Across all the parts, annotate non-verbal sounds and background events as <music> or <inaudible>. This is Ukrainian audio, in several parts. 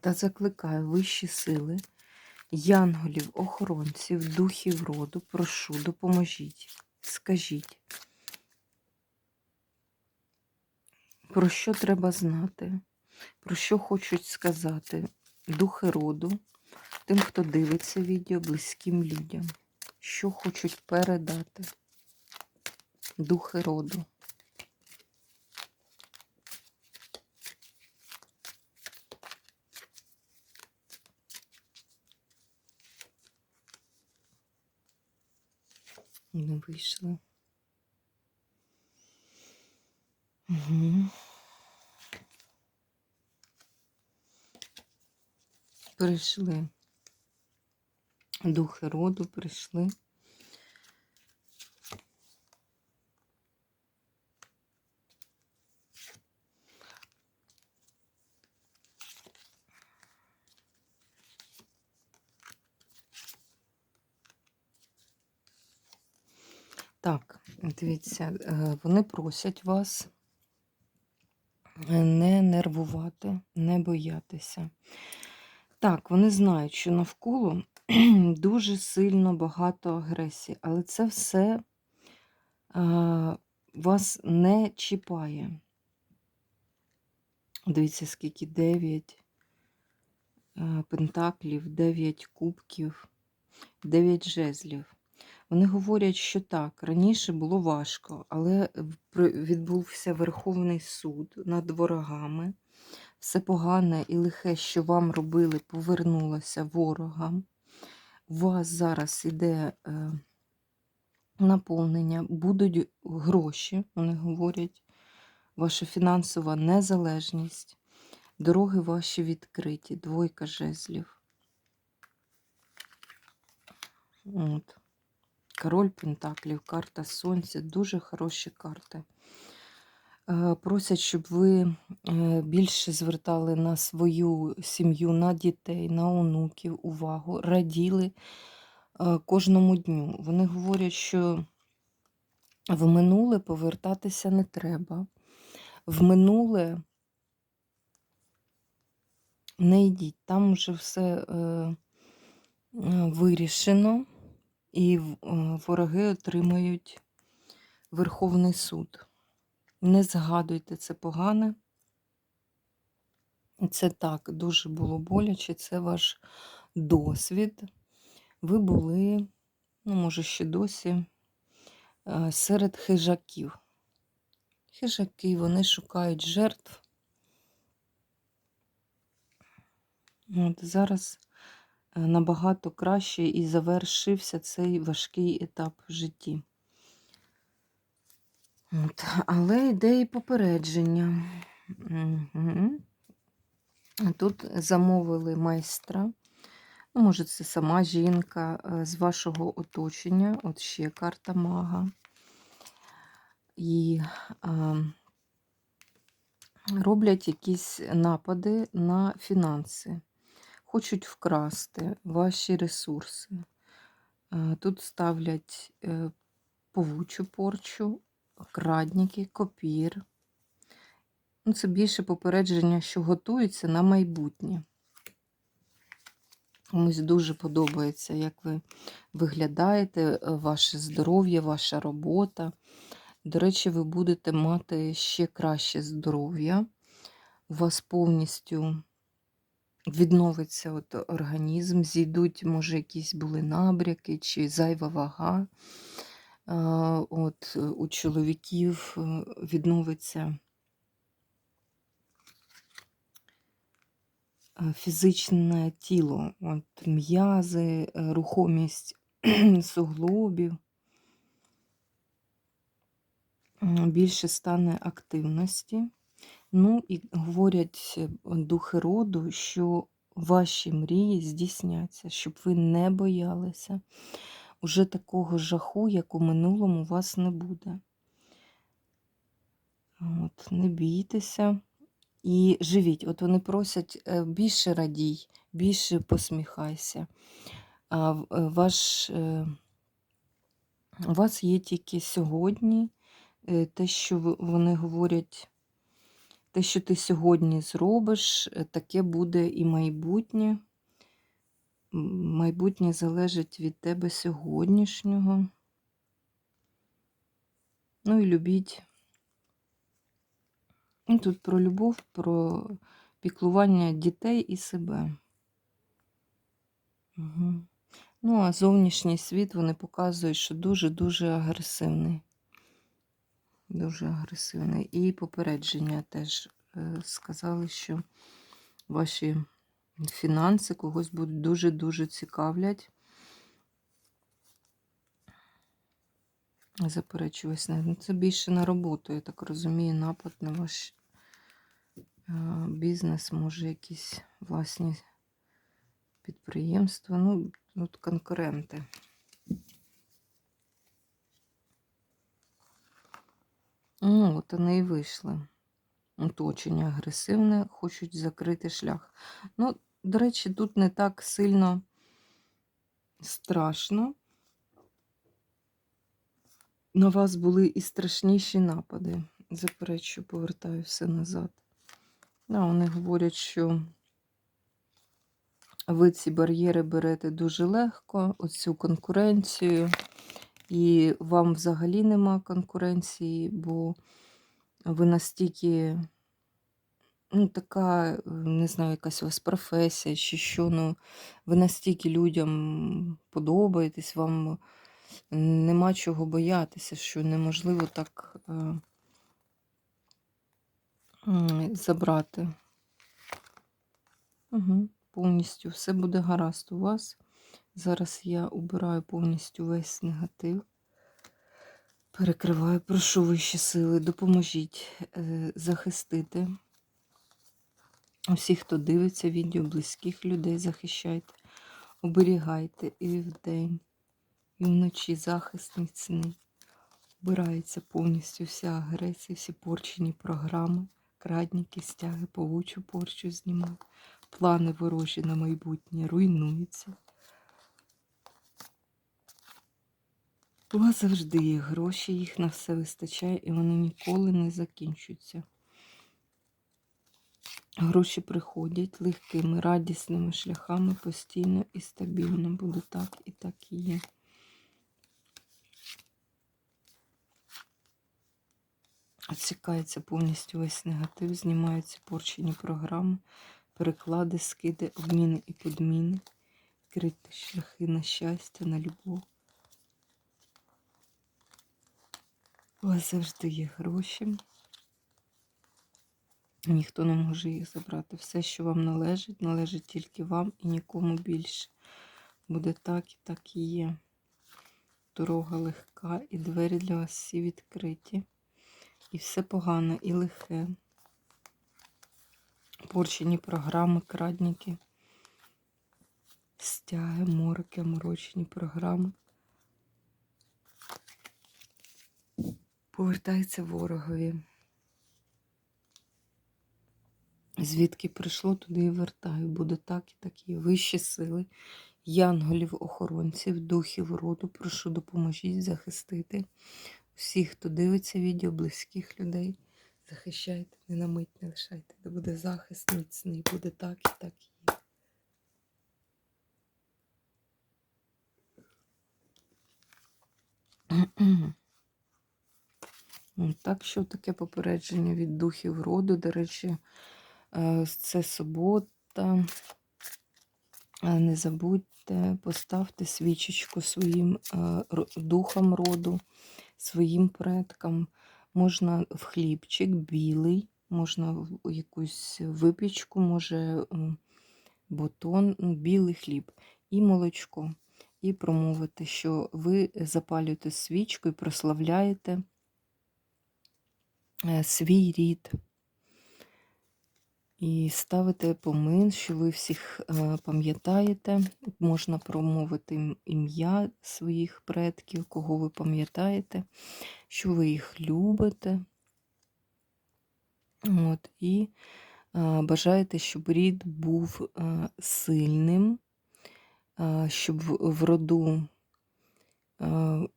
Та закликаю вищі сили, янголів, охоронців, духів роду, прошу, допоможіть, скажіть, про що треба знати, про що хочуть сказати духи роду, тим, хто дивиться відео, близьким людям, що хочуть передати духи роду. Не вийшло. Угу. Прийшли. Духи роду прийшли. Так, дивіться, е, вони просять вас е, не нервувати, не боятися. Так, вони знають, що навколо <clears throat> дуже сильно багато агресії, але це все а, вас не чіпає. Дивіться, скільки 9 пентаклів, 9 кубків, 9 жезлів. Вони говорять, що так, раніше було важко, але відбувся Верховний суд над ворогами. Все погане і лихе, що вам робили, повернулося ворогам. У вас зараз іде е, наповнення, будуть гроші, вони говорять, ваша фінансова незалежність, дороги ваші відкриті, двойка жезлів. От. Король Пентаклів, карта Сонця, дуже хороші карти. Е, просять, щоб ви е, більше звертали на свою сім'ю, на дітей, на онуків увагу, раділи е, кожному дню. Вони говорять, що в минуле повертатися не треба. В минуле не йдіть, там вже все вирішено і е, вороги отримають Верховний суд. Не згадуйте це погане. Це так, дуже було боляче, це ваш досвід. Ви були, ну, може, ще досі, е, серед хижаків. Хижаки, вони шукають жертв. От Зараз набагато краще і завершився цей важкий етап в житті. От. Але йде і попередження. Угу. Тут замовили майстра. Ну, Може, це сама жінка е, з вашого оточення, от ще карта мага. І а, роблять якісь напади на фінанси хочуть вкрасти ваші ресурси. Е, тут ставлять е, повучу порчу, крадники, копір. Ну, Це більше попередження, що готується на майбутнє. Комусь дуже подобається, як ви виглядаєте, е, ваше здоров'я, ваша робота. До речі, ви будете мати ще краще здоров'я. У вас повністю відновиться от організм, зійдуть, може, якісь були набряки чи зайва вага. От У чоловіків е, відновиться е, фізичне тіло, от м'язи, е, рухомість <clears throat> суглобів. Більше стане активності. Ну і говорять е, духи роду, що ваші мрії здійсняться, щоб ви не боялися. Уже такого жаху, як у минулому, у вас не буде. От, Не бійтеся і живіть. От вони просять е, більше радій, більше посміхайся. А е, ваш, е, у вас є тільки сьогодні те, що вони говорять, те, що ти сьогодні зробиш, е, таке буде і майбутнє. Майбутнє залежить від тебе сьогоднішнього. Ну і любіть. І тут про любов, про піклування дітей і себе. Угу. Ну, а зовнішній світ вони показують, що дуже-дуже агресивний. Дуже агресивний. І попередження теж е, сказали, що ваші фінанси когось будуть дуже-дуже цікавлять. Заперечую весни. Ну, це більше на роботу, я так розумію, напад на ваш е, бізнес, може, якісь власні підприємства. Ну, тут конкуренти. Ну, от вони і вийшли. Оточення агресивне, хочуть закрити шлях. Ну, до речі, тут не так сильно страшно. На вас були і страшніші напади. Заперечую, повертаю все назад. Да, вони говорять, що ви ці бар'єри берете дуже легко, оцю конкуренцію, і вам взагалі нема конкуренції, бо ви настільки, ну, така, не знаю, якась у вас професія чи що, ну, ви настільки людям подобаєтесь, вам нема чого боятися, що неможливо так е, забрати. Угу. Повністю все буде гаразд у вас. Зараз я убираю повністю весь негатив. Перекриваю, прошу вищі сили, допоможіть е, захистити усіх, хто дивиться відео, близьких людей захищайте, оберігайте і вдень, і вночі захист міцний. Вбирається повністю вся агресія, всі порчені програми, крадніки, стяги, повучу порчу знімають. Плани ворожі на майбутнє руйнуються. У вас завжди є гроші, їх на все вистачає, і вони ніколи не закінчуються. Гроші приходять легкими, радісними шляхами постійно і стабільно. Буде так і так і є. Отсікається повністю весь негатив, знімаються порчені програми, переклади, скиди, обміни і подміни, відкриті шляхи на щастя, на любов. У вас завжди є гроші. Ніхто не може їх забрати. Все, що вам належить, належить тільки вам і нікому більше. Буде так і так і є. Дорога легка, і двері для вас всі відкриті. І все погане, і лихе. Порчені програми, крадніки, стяги, морки, морочені програми. Повертається ворогові. Звідки прийшло, туди і вертаю. Буде так і так є. Вищі сили, янголів, охоронців, духів роду. Прошу допоможіть захистити всіх, хто дивиться відео, близьких людей. Захищайте, не на не лишайте. Де буде захист міцний, буде так і так і. Ну, Так що таке попередження від духів роду. До речі, е, це субота. Е, Не забудьте, поставте свічечку своїм е, духам роду, своїм предкам. Можна в хлібчик білий, можна в якусь випічку, може бутон, білий хліб і молочко. І промовити, що ви запалюєте свічку і прославляєте свій рід, І ставите помин, що ви всіх е, пам'ятаєте. Можна промовити ім'я своїх предків, кого ви пам'ятаєте, що ви їх любите. От, і е, бажаєте, щоб рід був е, сильним, е, щоб в, роду е,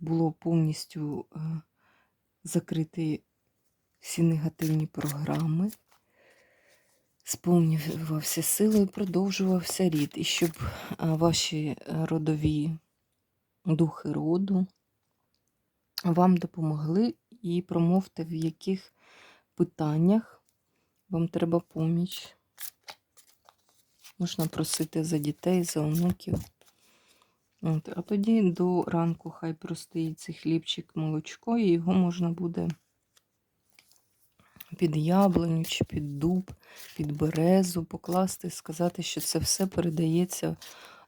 було повністю закриті всі негативні програми, сповнювався силою, продовжувався рід, і щоб ваші е, родові духи роду вам допомогли і промовте, в яких питаннях вам треба поміч. Можна просити за дітей, за онуків. От, а тоді до ранку хай простоїть цей хлібчик молочко, і його можна буде під яблуню чи під дуб, під березу покласти, сказати, що це все передається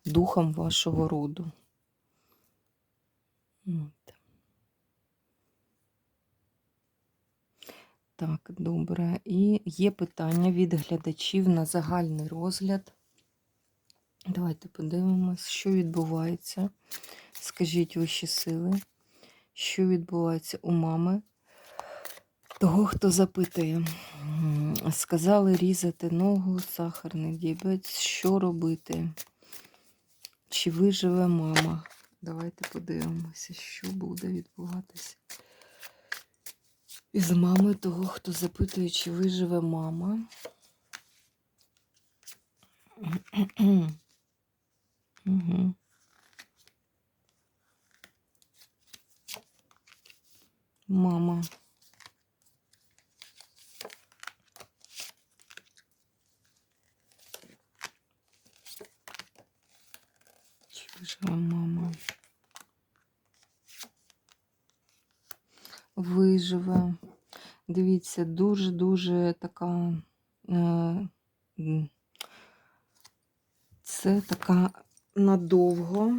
духам вашого роду. От. Так, добре. І є питання від глядачів на загальний розгляд. Давайте подивимось, що відбувається. Скажіть вищі сили, що відбувається у мами. Того, хто запитує, сказали різати ногу, сахарний діабет, що робити? Чи виживе мама? Давайте подивимося, що буде відбуватися. Із мами того, хто запитує, чи виживе мама. Угу. Мама. Чи мама? Виживе. Дивіться, дуже-дуже така. Е, це така надовго.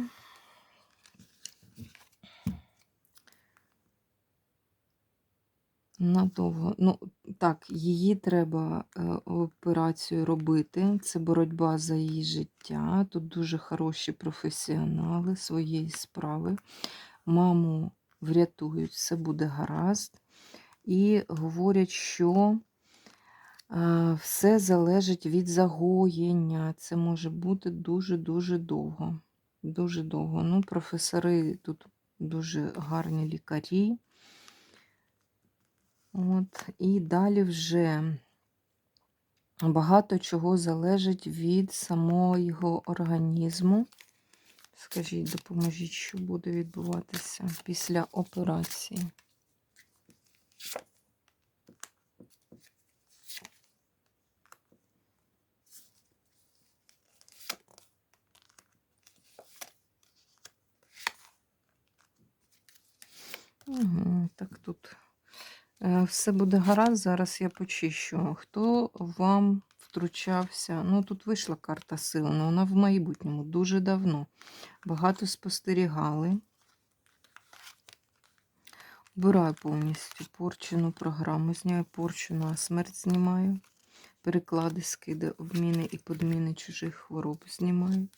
Надовго. Ну, так, її треба е, операцію робити. Це боротьба за її життя. Тут дуже хороші професіонали своєї справи. Маму врятують, все буде гаразд. І говорять, що все залежить від загоєння. Це може бути дуже-дуже довго. Дуже довго. Ну, професори тут дуже гарні лікарі. От, і далі вже багато чого залежить від самого організму. Скажіть, допоможіть, що буде відбуватися після операції. Так тут Е, Все буде гаразд. Зараз я почищу. Хто вам втручався? Ну, тут вийшла карта сили, але вона в майбутньому дуже давно. Багато спостерігали. Вбираю повністю порчену програму. Зняю порчену, а смерть знімаю. Переклади, скиди, обміни і подміни чужих хвороб знімаю.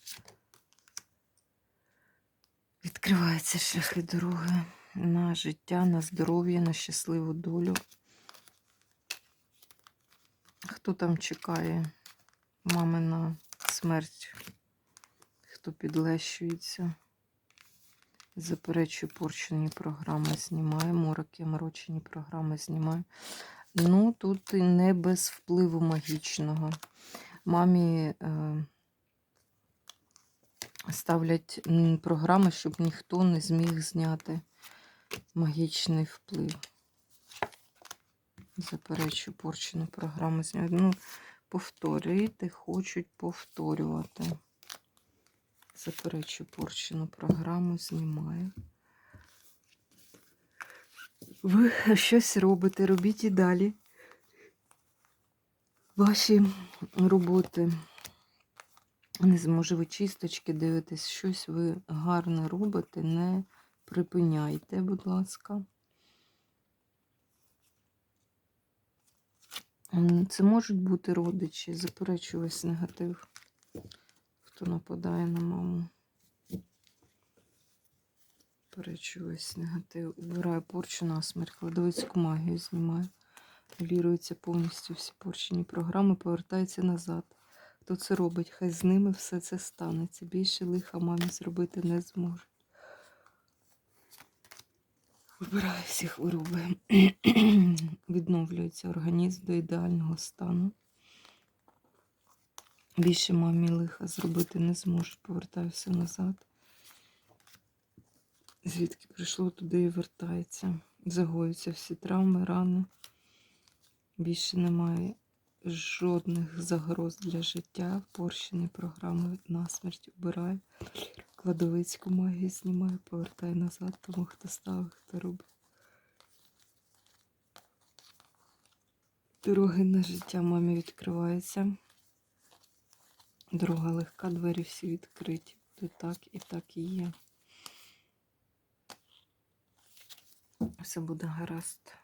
Відкриваються шляхи дороги на життя, на здоров'я, на щасливу долю. Хто там чекає мами на смерть, хто підлещується, заперечую порчені програми, знімаю, мороки, морочені програми знімаю. Ну, тут і не без впливу магічного. Мамі е, ставлять програми, щоб ніхто не зміг зняти магічний вплив. Заперечую порчену програму. Ну, повторюєте, хочуть повторювати. Заперечую порчену програму, знімаю. Ви щось робите, робіть і далі. Ваші роботи. Не зможу ви чисточки дивитесь, щось ви гарне робите, не припиняйте, будь ласка. Це можуть бути родичі, заперечую весь негатив, хто нападає на маму. Заперечую весь негатив. Убираю порчу на смерть, кладовицьку магію знімаю. Ліруються повністю всі порчені програми, повертаються назад. Хто це робить? Хай з ними все це станеться. Більше лиха мамі зробити не зможе. Вибираю всі хвороби. <clears throat> Відновлюється організм до ідеального стану. Більше мамі лиха зробити не зможуть. Повертаю все назад. Звідки прийшло, туди і вертається. Загоюються всі травми, рани. Більше немає жодних загроз для життя. Порщини програми на смерть убираю. Кладовицьку магію знімаю, повертаю назад, тому хто ставив, хто робить. Дороги на життя мамі відкриваються. Дорога легка, двері всі відкриті. Буде так і так і є. Все буде гаразд.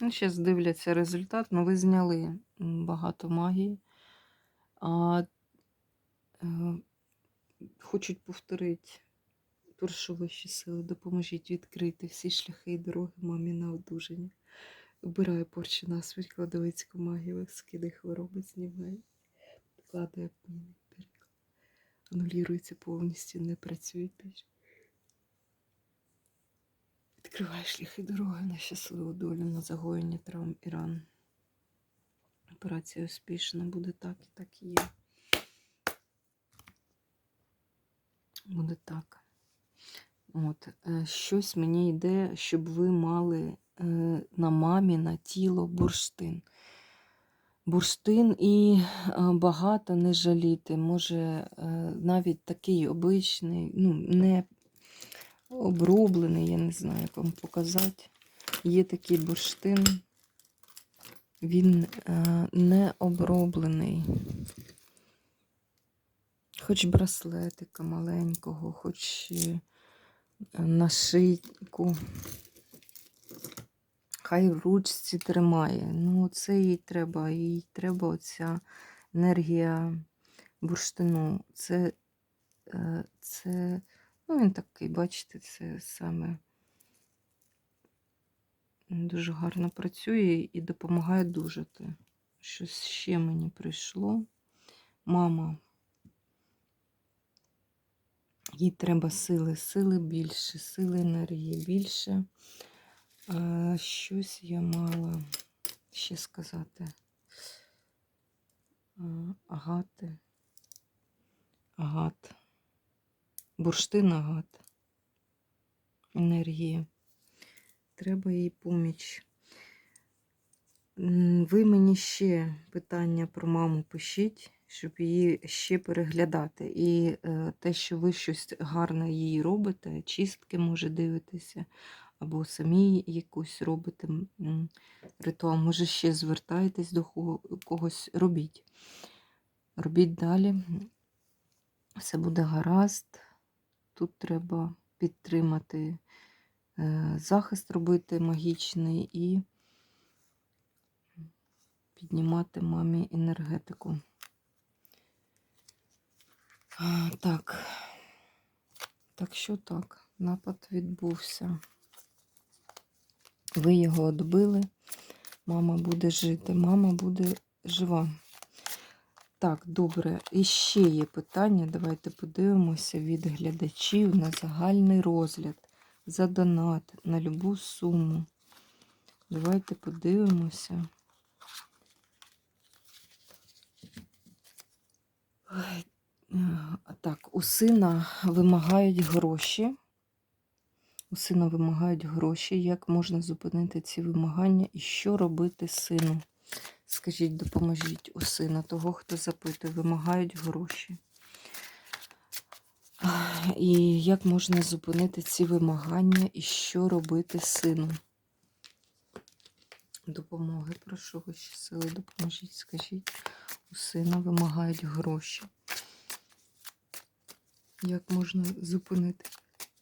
Ну, зараз дивляться результат. Ну, ви зняли багато магії. А хочуть повторити вищі сили, допоможіть відкрити всі шляхи і дороги мамі на одужання. Обираю порчі на смерть, кладовицьку магію, скиди хвороби знімаю, вкладаю пніни, анулюється повністю, не працює більше. Відкриваю шляхи дороги на щасливу долю, на загоєння травм і ран. Операція успішна, буде так і так і є. Буде так. От, е, щось мені йде, щоб ви мали е, на мамі, на тіло бурштин. Бурштин і е, багато не жаліти. Може, навіть такий обичний, ну, не оброблений, я не знаю, як вам показати. Є такий бурштин, він не оброблений. Хоч браслетика маленького, хоч е, нашийку. Хай в ручці тримає. Ну, це їй треба. Їй треба оця енергія бурштину. Це, е, це, ну, він такий, бачите, це саме дуже гарно працює і допомагає дужати. Щось ще мені прийшло. Мама. Їй треба сили, сили більше, сили енергії більше. А, щось я мала ще сказати. Агати. Агат. Бурштин агат. Енергії. Треба їй поміч. Ви мені ще питання про маму пишіть, щоб її ще переглядати. І е, те, що ви щось гарне їй робите, чистки може дивитися, або самі якусь робите ритуал, може ще звертаєтесь до когось, робіть. Робіть далі. Все буде гаразд. Тут треба підтримати е, захист робити магічний і піднімати мамі енергетику. Так. Так що так, напад відбувся. Ви його odбили. Мама буде жити, мама буде жива. Так, добре. І ще є питання. Давайте подивимося від глядачів на загальний розгляд за донат на любу суму. Давайте подивимося. Ой, Так, у сина вимагають гроші. У сина вимагають гроші. Як можна зупинити ці вимагання і що робити сину? Скажіть, допоможіть у сина того, хто запитує, вимагають гроші. І як можна зупинити ці вимагання і що робити сину? Допомоги, прошу вищі сили, допоможіть, скажіть. У сина вимагають гроші. Як можна зупинити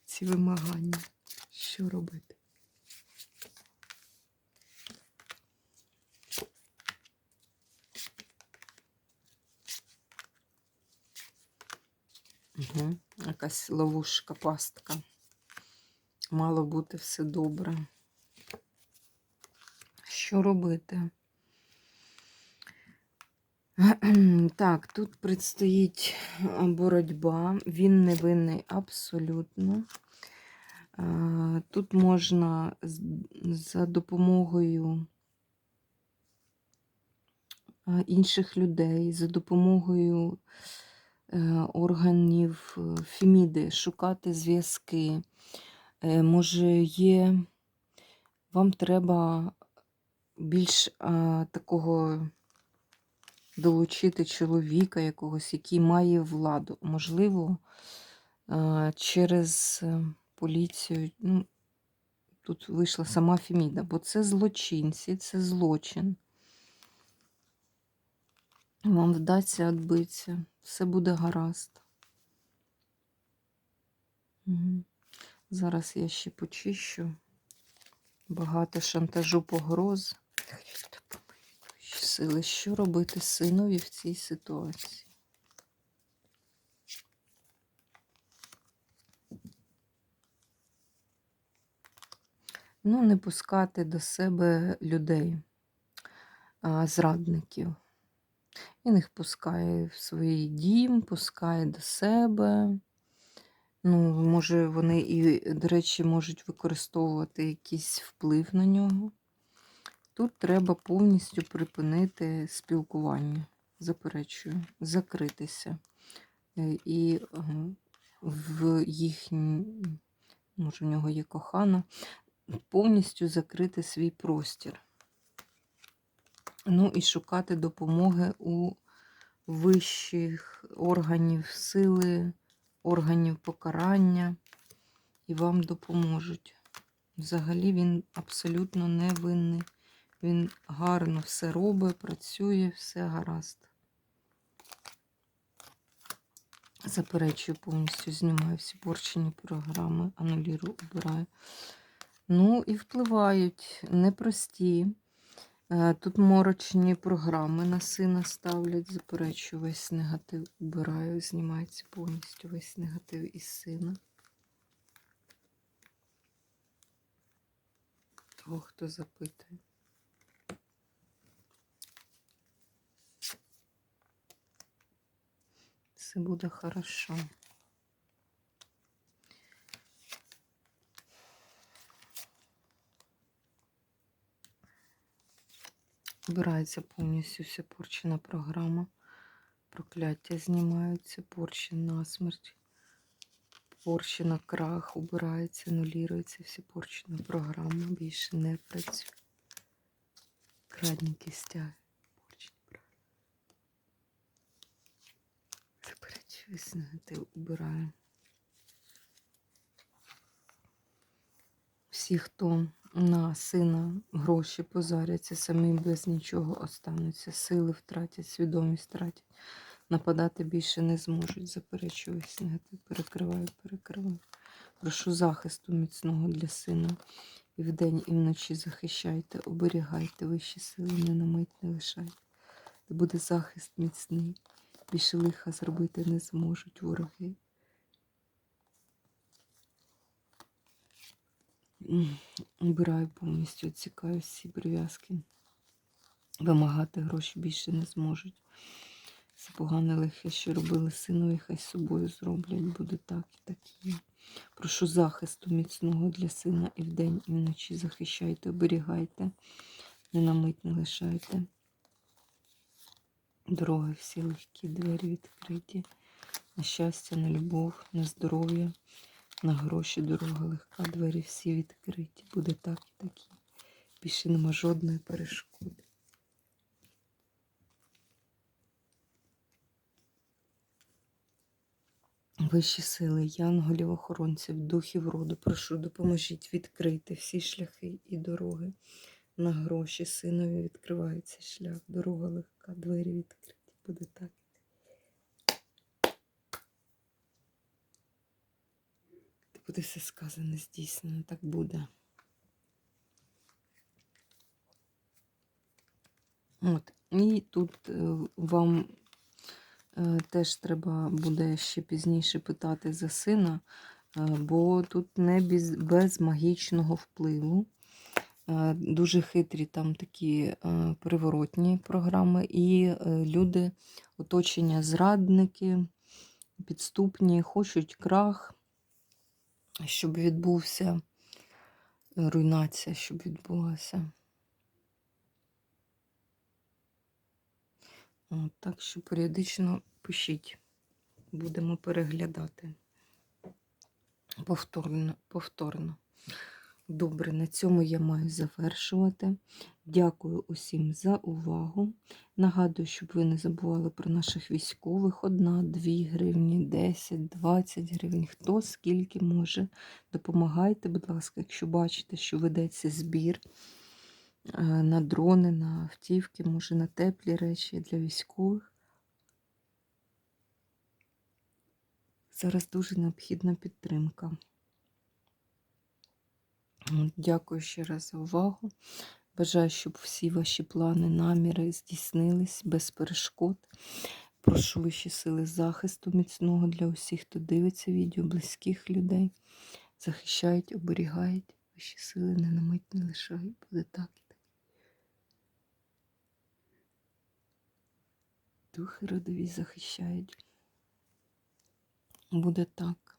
ці вимагання? Що робити? Угу. Якась ловушка, пастка. Мало бути все добре. Що робити? <clears throat> Так, тут предстоїть боротьба. Він невинний абсолютно. Тут можна за допомогою інших людей, за допомогою е, органів е, Феміди шукати зв'язки. Е, Може, є, вам треба більш такого долучити чоловіка якогось, який має владу. Можливо, через е, поліцію. Ну, тут вийшла сама Феміда, бо це злочинці, це злочин. Вам вдасться відбитися, все буде гаразд. Зараз я ще почищу. Багато шантажу погроз. Сили, що робити синові в цій ситуації? Ну, не пускати до себе людей, зрадників. Він їх пускає в свій дім, пускає до себе. Ну, може, вони і, до речі, можуть використовувати якийсь вплив на нього. Тут треба повністю припинити спілкування. Заперечую, закритися. Е, І в їхній, може, в нього є кохана, повністю закрити свій простір. Ну і шукати допомоги у вищих органів сили, органів покарання, і вам допоможуть. Взагалі він абсолютно невинний. Він гарно все робить, працює, все гаразд. Заперечую повністю, знімаю всі порчені програми, анулірую, убираю. Ну і впливають непрості. Е, Тут морочні програми на сина ставлять, заперечую весь негатив, убираю, знімається повністю весь негатив із сина. Того, хто запитує. Все буде хорошо. Збирається повністю вся порчена програма. Прокляття знімаються, порчі на смерть, порчі на крах, убирається, нулірується, всі порчена програма. Більше не працює. Крадненький стяг. Порчені програми. Заперечуюсь, негатив убираю. Всі, хто на сина гроші позаряться, самі без нічого остануться, сили втратять, свідомість втратять. Нападати більше не зможуть. Заперечуюсь, негатив. Перекриваю, перекриваю. Прошу захисту міцного для сина. І вдень, і вночі захищайте, оберігайте вищі сили, не на мить не лишайте. Де буде захист міцний. Більше лиха зробити не зможуть вороги. Убираю повністю, відсікаю всі прив'язки. Вимагати гроші більше не зможуть. Це погане лихе, що робили синові, хай з собою зроблять. Буде так і так і є. Прошу захисту міцного для сина і вдень, і вночі захищайте, оберігайте, не на мить не лишайте. Дороги всі легкі, двері відкриті. На щастя, на любов, на здоров'я, на гроші дорога легка, двері всі відкриті. Буде так і так. і є. Більше нема жодної перешкоди. Вищі сили, янголів, охоронців, духів роду, прошу, допоможіть відкрити всі шляхи і дороги. На гроші синові відкривається шлях, дорога легка, двері відкриті. Буде так. Буде все сказане, здійснено, так буде. От. І тут е, вам Е, Теж треба буде ще пізніше питати за сина, е, бо тут не без, без магічного впливу. Е, Дуже хитрі там такі е, приворотні програми, і е, люди, оточення, зрадники, підступні, хочуть крах, щоб відбувся, руйнація, щоб відбулася. От, так що періодично пишіть, будемо переглядати повторно. повторно. Добре, на цьому я маю завершувати. Дякую усім за увагу. Нагадую, щоб ви не забували про наших військових. Одна, дві гривні, 10, 20 гривень. Хто скільки може. Допомагайте, будь ласка, якщо бачите, що ведеться збір е, на дрони, на автівки, може на теплі речі для військових. Зараз дуже необхідна підтримка. Дякую ще раз за увагу. Бажаю, щоб всі ваші плани, наміри здійснились без перешкод. Прошу вищі сили захисту міцного для усіх, хто дивиться відео, близьких людей. Захищають, оберігають. Вищі сили не на мить не лишають. Буде так так. Духи родові захищають. Буде так.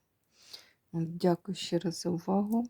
Дякую ще раз за увагу.